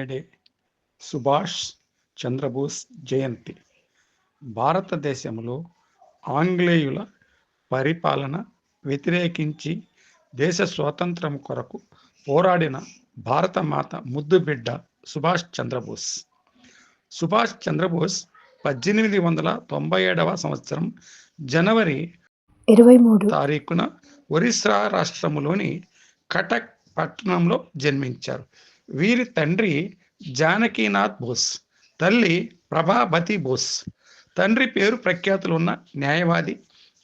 May Day Subhash Chandrabose జయంతి. భారతదేశంలో ఆంగ్లేయుల పరిపాలన వ్యతిరేకించి దేశ స్వాతంత్రం కొరకు పోరాడిన భారతమాత ముద్దు బిడ్డ సుభాష్ చంద్రబోస్. సుభాష్ చంద్రబోస్ పద్దెనిమిది వందల తొంభై ఏడవ సంవత్సరం జనవరి ఇరవై మూడు. తారీఖున ఒరిస్సా రాష్ట్రములోని కటక్ పట్టణంలో జన్మించారు. వీరి తండ్రి జానకీనాథ్ బోస్ తల్లి ప్రభాభతి బోస్. తండ్రి పేరు ప్రఖ్యాతులు ఉన్న న్యాయవాది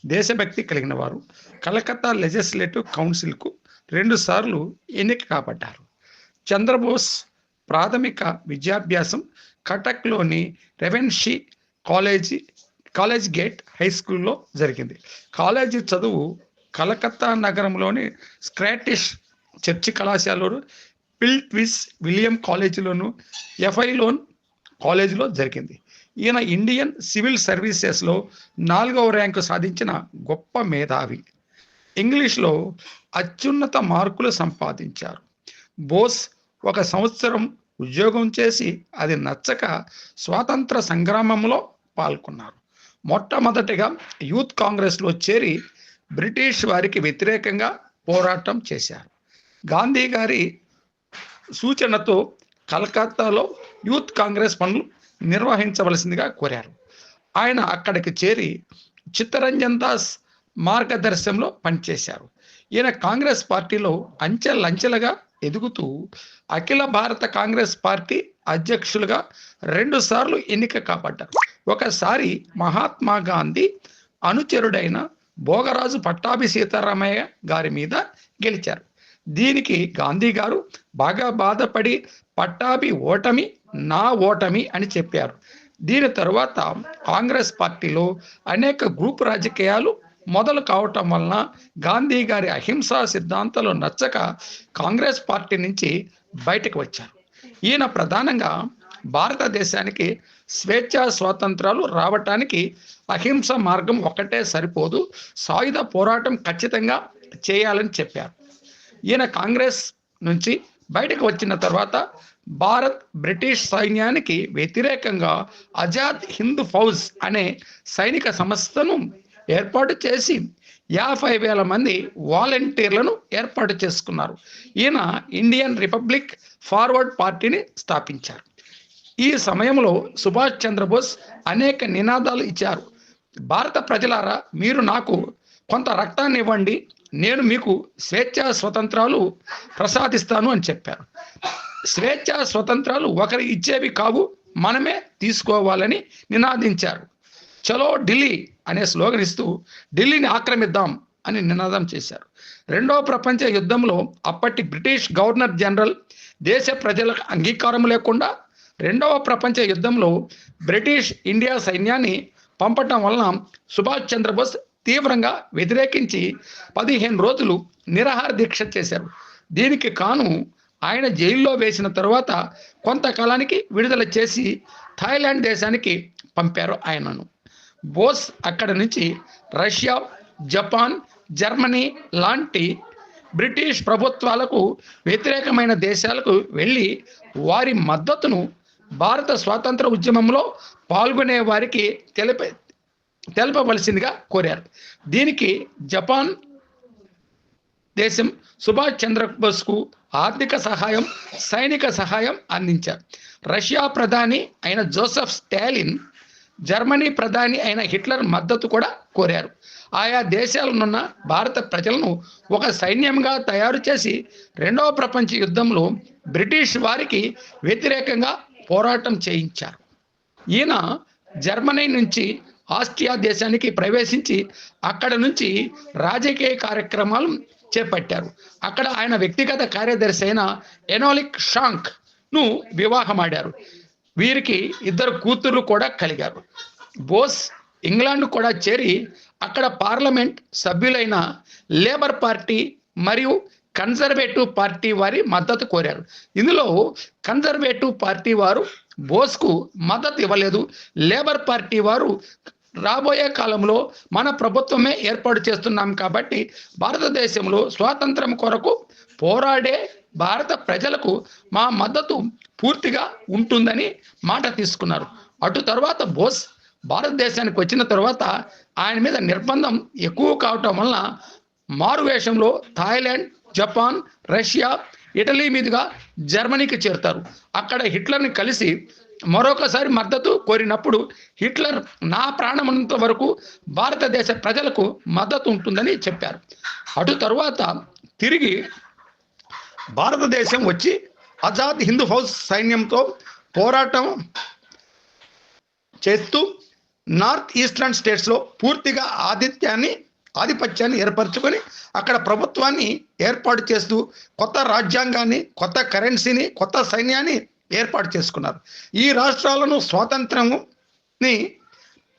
దేశభక్తి కలిగిన వారు. కలకత్తా లెజిస్లేటివ్ కౌన్సిల్కు రెండుసార్లు ఎన్నిక కాబడ్డారు చంద్రబోస్ ప్రాథమిక విద్యాభ్యాసం కటక్లోని Ravenshaw college college gate high స్కూల్లో జరిగింది. కాలేజీ చదువు కలకత్తా నగరంలోని స్క్రాటిష్ చర్చి కళాశాలలో పిల్ట్విస్ విలియం కాలేజీలోను ఎఫ్ఐలోన్ కాలేజీలో జరిగింది. ఈయన ఇండియన్ సివిల్ సర్వీసెస్లో నాలుగవ ర్యాంకు సాధించిన గొప్ప మేధావి. ఇంగ్లీష్లో అత్యున్నత మార్కులు సంపాదించారు. బోస్ ఒక సంవత్సరం ఉద్యోగం చేసి అది నచ్చక స్వాతంత్ర సంగ్రామంలో పాల్గొన్నారు. మొట్టమొదటిగా యూత్ కాంగ్రెస్లో చేరి బ్రిటిష్ వారికి వ్యతిరేకంగా పోరాటం చేశారు. గాంధీ గారి సూచనతో కలకత్తాలో యూత్ కాంగ్రెస్ పనులు నిర్వహించవలసిందిగా కోరారు. ఆయన అక్కడికి చేరి చిత్తరంజన్ దాస్ మార్గదర్శనంలో పనిచేశారు. ఈయన కాంగ్రెస్ పార్టీలో అంచెలంచెలుగా ఎదుగుతూ అఖిల భారత కాంగ్రెస్ పార్టీ అధ్యక్షులుగా రెండుసార్లు ఎన్నిక కాబడ్డారు. ఒకసారి మహాత్మా గాంధీ అనుచరుడైన భోగరాజు పట్టాభి సీతారామయ్య గారి మీద గెలిచారు. దీనికి గాంధీ గారు బాగా బాధపడి పట్టాభి ఓటమి నా ఓటమి అని చెప్పారు. దీని తర్వాత కాంగ్రెస్ పార్టీలో అనేక గ్రూప్ రాజకీయాలు మొదలు కావటం వలన గాంధీ గారి అహింసా సిద్ధాంతాలు నచ్చక కాంగ్రెస్ పార్టీ నుంచి బయటకు వచ్చారు. ఈయన ప్రధానంగా భారతదేశానికి స్వేచ్ఛా స్వాతంత్రాలు రావటానికి అహింస మార్గం ఒకటే సరిపోదు. సాయుధ పోరాటం ఖచ్చితంగా చేయాలని చెప్పారు. ఈయన కాంగ్రెస్ నుంచి బయటకు వచ్చిన తర్వాత భారత్ బ్రిటిష్ సైన్యానికి వ్యతిరేకంగా ఆజాద్ హింద్ ఫౌజ్ అనే సైనిక సంస్థను ఏర్పాటు చేసి యాభై వేల మంది వాలంటీర్లను ఏర్పాటు చేసుకున్నారు. ఈయన ఇండియన్ రిపబ్లిక్ ఫార్వర్డ్ పార్టీని స్థాపించారు. ఈ సమయంలో సుభాష్ చంద్రబోస్ అనేక నినాదాలు ఇచ్చారు. భారత ప్రజలారా మీరు నాకు కొంత రక్తాన్ని ఇవ్వండి నేను మీకు స్వేచ్ఛా స్వతంత్రాలు ప్రసాదిస్తాను అని చెప్పారు స్వేచ్ఛ స్వతంత్రాలు ఒకరి ఇచ్చేవి కావు మనమే తీసుకోవాలని నినాదించారు. చలో ఢిల్లీ అనే స్లోగన్ ఇస్తూ ఢిల్లీని ఆక్రమిద్దాం అని నినాదం చేశారు. రెండవ ప్రపంచ యుద్ధంలో అప్పటి బ్రిటిష్ గవర్నర్ జనరల్ దేశ ప్రజలకు అంగీకారం లేకుండా రెండవ ప్రపంచ యుద్ధంలో బ్రిటిష్ ఇండియా సైన్యాన్ని పంపటం వలన సుభాష్ చంద్రబోస్ తీవ్రంగా వ్యతిరేకించి పదిహేను రోజులు నిరాహార దీక్ష చేశారు. దీనికి కాను ఆయన జైల్లో వేసిన తరువాత కొంతకాలానికి విడుదల చేసి థాయిలాండ్ దేశానికి పంపారు ఆయనను. బోస్ అక్కడ నుంచి రష్యా జపాన్ జర్మనీ లాంటి బ్రిటిష్ ప్రభుత్వాలకు వ్యతిరేకమైన దేశాలకు వెళ్ళి వారి మద్దతును భారత స్వాతంత్ర ఉద్యమంలో పాల్గొనే వారికి తెలిపే తెలపవలసిందిగా కోరారు. దీనికి జపాన్ దేశం సుభాష్ చంద్రబోస్కు ఆర్థిక సహాయం సైనిక సహాయం అందించారు. రష్యా ప్రధాని అయిన జోసెఫ్ స్టాలిన్ జర్మనీ ప్రధాని అయిన హిట్లర్ మద్దతు కూడా కోరారు. ఆయా దేశాలనున్న భారత ప్రజలను ఒక సైన్యంగా తయారు చేసి రెండవ ప్రపంచ యుద్ధంలో బ్రిటిష్ వారికి వ్యతిరేకంగా పోరాటం చేయించారు. ఈయన జర్మనీ నుంచి ఆస్ట్రియా దేశానికి ప్రవేశించి అక్కడ నుంచి రాజకీయ కార్యక్రమాలు చేపట్టారు. అక్కడ ఆయన వ్యక్తిగత కార్యదర్శి అయిన ఎనోలిక్ షాంక్ను వివాహమాడారు. వీరికి ఇద్దరు కూతుర్లు కూడా కలిగారు. బోస్ ఇంగ్లాండ్ కూడా చేరి అక్కడ పార్లమెంట్ సభ్యులైన లేబర్ పార్టీ మరియు కన్జర్వేటివ్ పార్టీ వారి మద్దతు కోరారు. ఇందులో కన్జర్వేటివ్ పార్టీ వారు బోస్కు మద్దతు ఇవ్వలేదు. లేబర్ పార్టీ వారు రాబోయే కాలంలో మన ప్రభుత్వమే ఏర్పాటు చేస్తున్నాం కాబట్టి భారతదేశంలో స్వాతంత్రం కొరకు పోరాడే భారత ప్రజలకు మా మద్దతు పూర్తిగా ఉంటుందని మాట తీసుకున్నారు. అటు తర్వాత బోస్ భారతదేశానికి వచ్చిన తర్వాత ఆయన మీద నిర్బంధం ఎక్కువ కావటం వలన మారువేషంలో థాయిలాండ్ జపాన్ రష్యా ఇటలీ మీదుగా జర్మనీకి చేరుతారు. అక్కడ హిట్లర్ని కలిసి మరొకసారి మద్దతు కోరినప్పుడు హిట్లర్ నా ప్రాణమంత వరకు భారతదేశ ప్రజలకు మద్దతు ఉంటుందని చెప్పారు. అటు తరువాత తిరిగి భారతదేశం వచ్చి ఆజాద్ హిందూ హౌస్ సైన్యంతో పోరాటం చేస్తూ నార్త్ ఈస్టర్న్ స్టేట్స్లో పూర్తిగా ఆదిత్యాన్ని ఆధిపత్యాన్ని ఏర్పరచుకొని అక్కడ ప్రభుత్వాన్ని ఏర్పాటు చేస్తూ కొత్త రాజ్యాంగాన్ని కొత్త కరెన్సీని కొత్త సైన్యాన్ని ఏర్పాటు చేసుకున్నారు. ఈ రాష్ట్రాలను స్వాతంత్రముని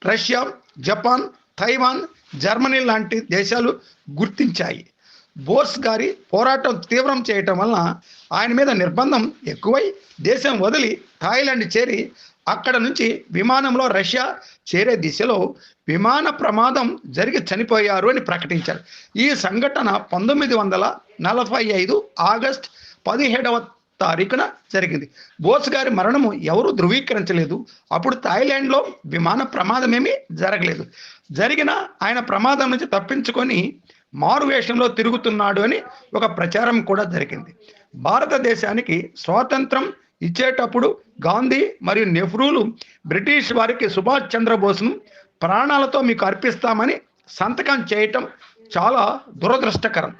రష్యా జపాన్ తైవాన్ జర్మనీ లాంటి దేశాలు గుర్తించాయి. బోర్స్ గారి పోరాటం తీవ్రం చేయటం వలన ఆయన మీద నిర్బంధం ఎక్కువై దేశం వదిలి థాయిలాండ్ చేరి అక్కడ నుంచి విమానంలో రష్యా చేరే దిశలో విమాన ప్రమాదం జరిగి చనిపోయారు అని ప్రకటించారు. ఈ సంఘటన పంతొమ్మిది వందల నలభై ఐదు ఆగస్ట్ పదిహేడవ తారీఖున జరిగింది. బోస్ గారి మరణము ఎవరు ధృవీకరించలేదు. అప్పుడు థాయిలాండ్లో విమాన ప్రమాదం ఏమీ జరగలేదు. జరిగిన ఆయన ప్రమాదం నుంచి తప్పించుకొని మారువేషంలో తిరుగుతున్నాడు అని ఒక ప్రచారం కూడా జరిగింది. భారతదేశానికి స్వాతంత్రం ఇచ్చేటప్పుడు గాంధీ మరియు నెహ్రూలు బ్రిటిష్ వారికి సుభాష్ చంద్రబోస్ను ప్రాణాలతో మీకు అర్పిస్తామని సంతకం చేయటం చాలా దురదృష్టకరం.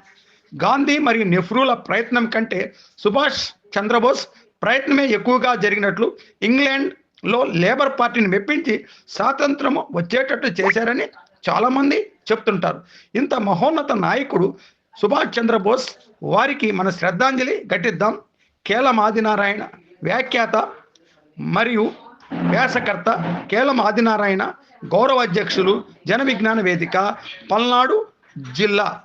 గాంధీ మరియు నెహ్రూల ప్రయత్నం కంటే సుభాష్ చంద్రబోస్ ప్రయత్నమే ఎక్కువగా జరిగినట్లు ఇంగ్లాండ్లో లేబర్ పార్టీని మెప్పించి స్వాతంత్రం వచ్చేటట్టు చేశారని చాలామంది చెప్తుంటారు. ఇంత మహోన్నత నాయకుడు సుభాష్ చంద్రబోస్ వారికి మన శ్రద్ధాంజలి ఘటిద్దాం. కేలం ఆదినారాయణ వ్యాఖ్యాత మరియు వ్యాసకర్త కేలం ఆదినారాయణ గౌరవ అధ్యక్షులు జన విజ్ఞాన వేదిక పల్నాడు జిల్లా.